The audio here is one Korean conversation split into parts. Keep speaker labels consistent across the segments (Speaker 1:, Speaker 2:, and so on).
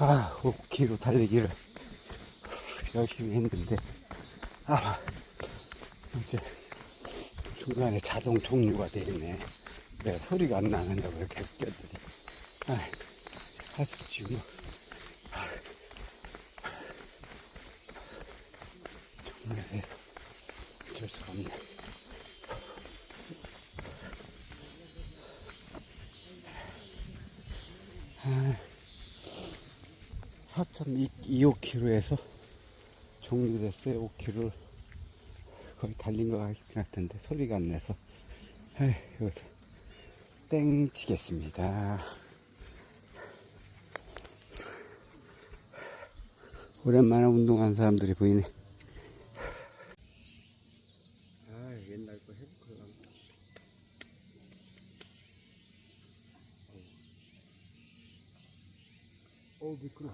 Speaker 1: 아, 5km 달리기를 열심히 했는데, 아, 이제 중간에 자동 종료가 되어 있네. 내 소리가 안 나는다고 계속 뛰었더니, 아, 아쉽지 뭐. 종료돼서 어쩔 수가 없네. 아, 4.25km에서 종료됐어요. 5km 거의 달린 것 같은데 소리가 안 나서 에이, 여기서 땡 치겠습니다. 오랜만에 운동하는 사람들이 보이네. 아, 옛날 거 해볼까? 어우, 미끄러.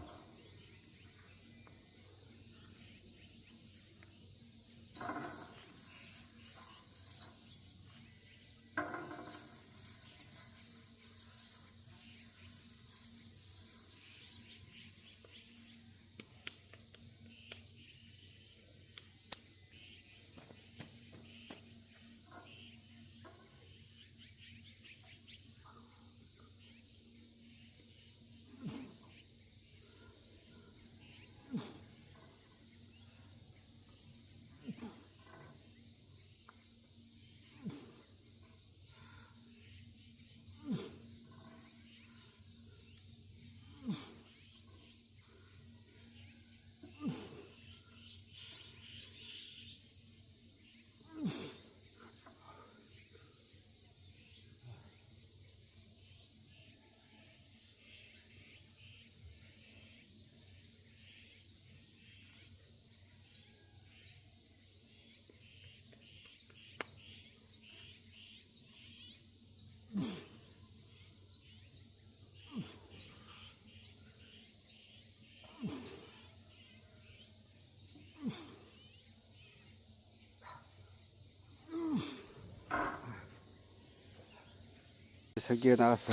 Speaker 1: 저기에 나와서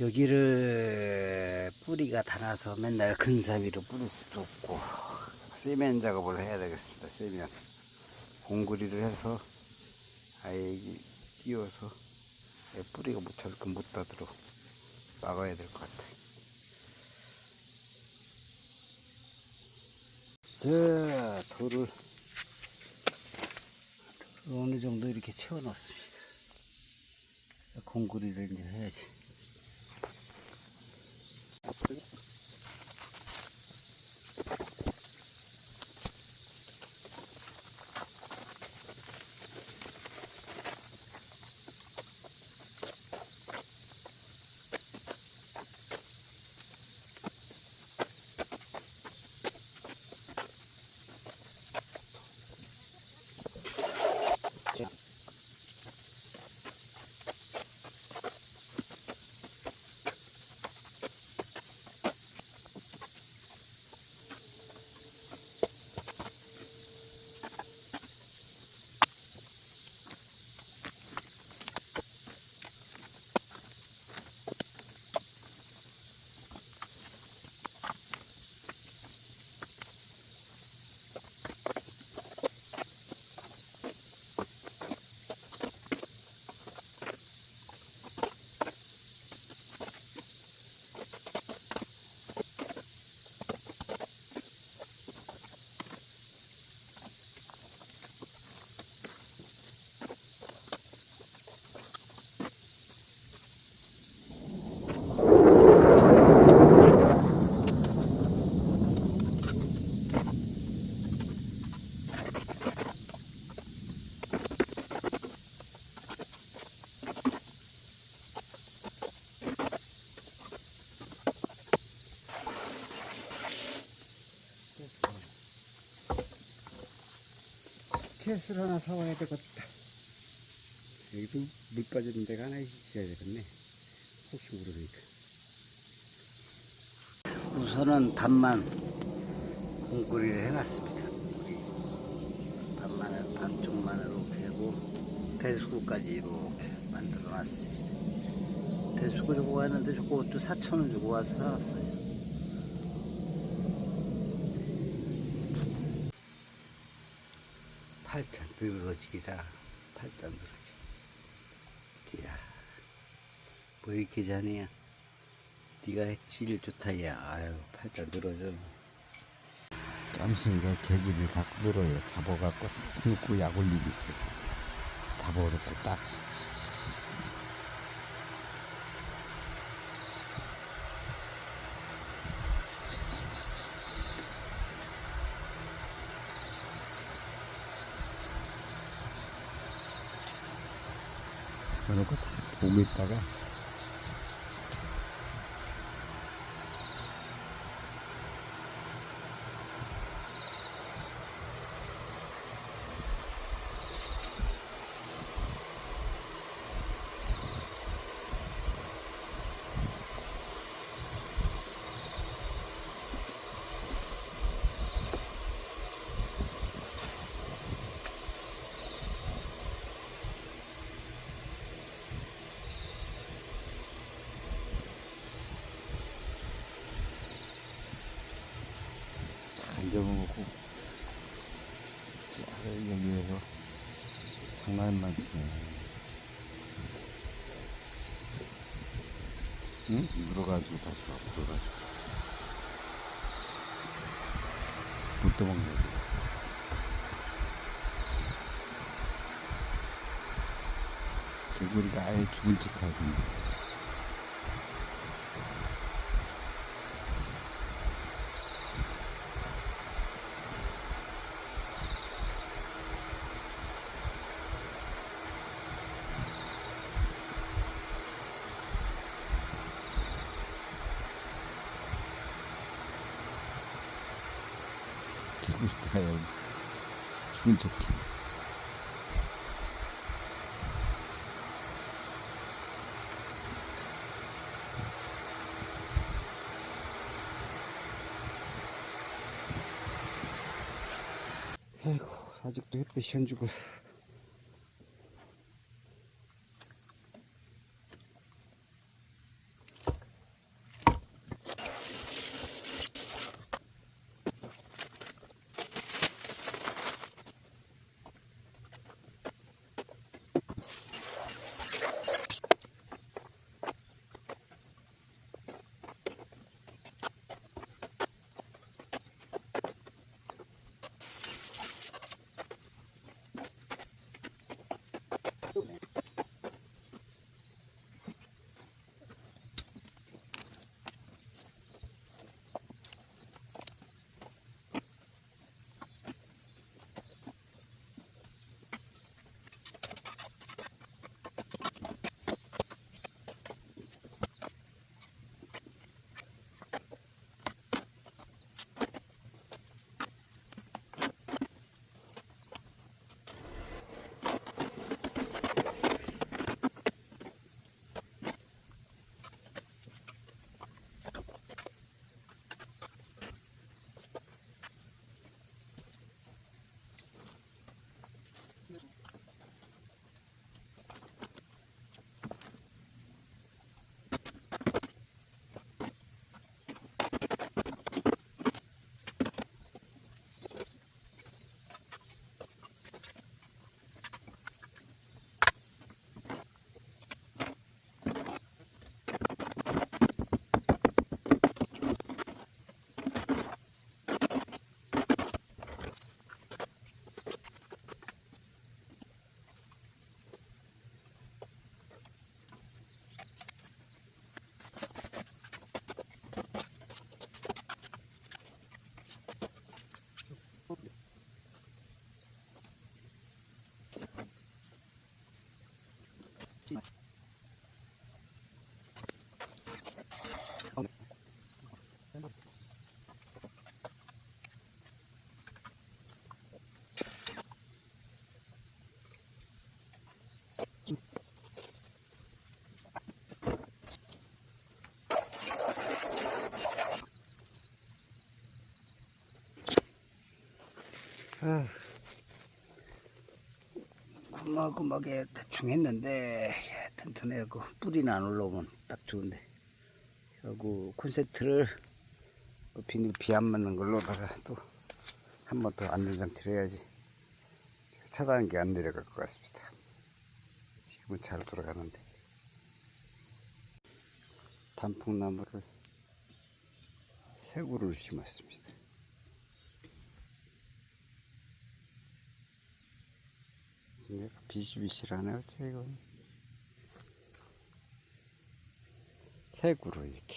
Speaker 1: 여기를 뿌리가 닳아서 맨날 근사비로 뿌릴 수도 없고 세면 작업을 해야 되겠습니다. 세면 공구리를 해서 아예 이- 끼워서 뿌리가 못 차게 못 닿도록 막아야 될 것 같아요. 자 돌을 어느 정도 이렇게 채워놨습니다. 공구리를 캐슬 하나 사와야 되겠다. 여기도 물 빠지는 데가 하나 있어야 되겠네. 혹시 모르니까. 우선은 반만 공구리를 해놨습니다. 반만을 반쪽만으로 베고 배수구까지 이렇게 만들어 놨습니다. 배수구 주고 가는데 저것도 4천원 주고 와서 사왔어요. 팔천 늘어지기 자 팔천 늘어지. 야, 뭐 이렇게 자네야? 네가 질 좋다 야. 아유 팔천 늘어져.
Speaker 2: 깜순이가 개구리를 자꾸 늘어요. 잡아갖고 싹 놓고 약 올리고 있어요. 잡아놓고 딱. 다 보고 있다가 자 여기에서 장난만 치네 응? 물어가지고 다시 와 물어가지고. 못거 개구리가 아예 죽은 척하고 있네 개구리가 죽은 척해
Speaker 1: 아이고 아직도 햇빛이 안 주고. 아, 구멍구멍에 대충 했는데 하여튼 튼튼해고 뿌리는 안 올라오면 딱 좋은데. 그리고 콘센트를 비닐 비 안 맞는 걸로다가 또 한 번 더 안전장치를 해야지 차단기 안 내려갈 것 같습니다. 지금은 잘 돌아가는데. 단풍나무를 세 그루를 심었습니다 얘가 비실비실하네 어째 이건 세 그루 이렇게.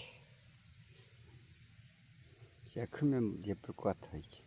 Speaker 1: 얘 크면 예쁠 것 같아 이게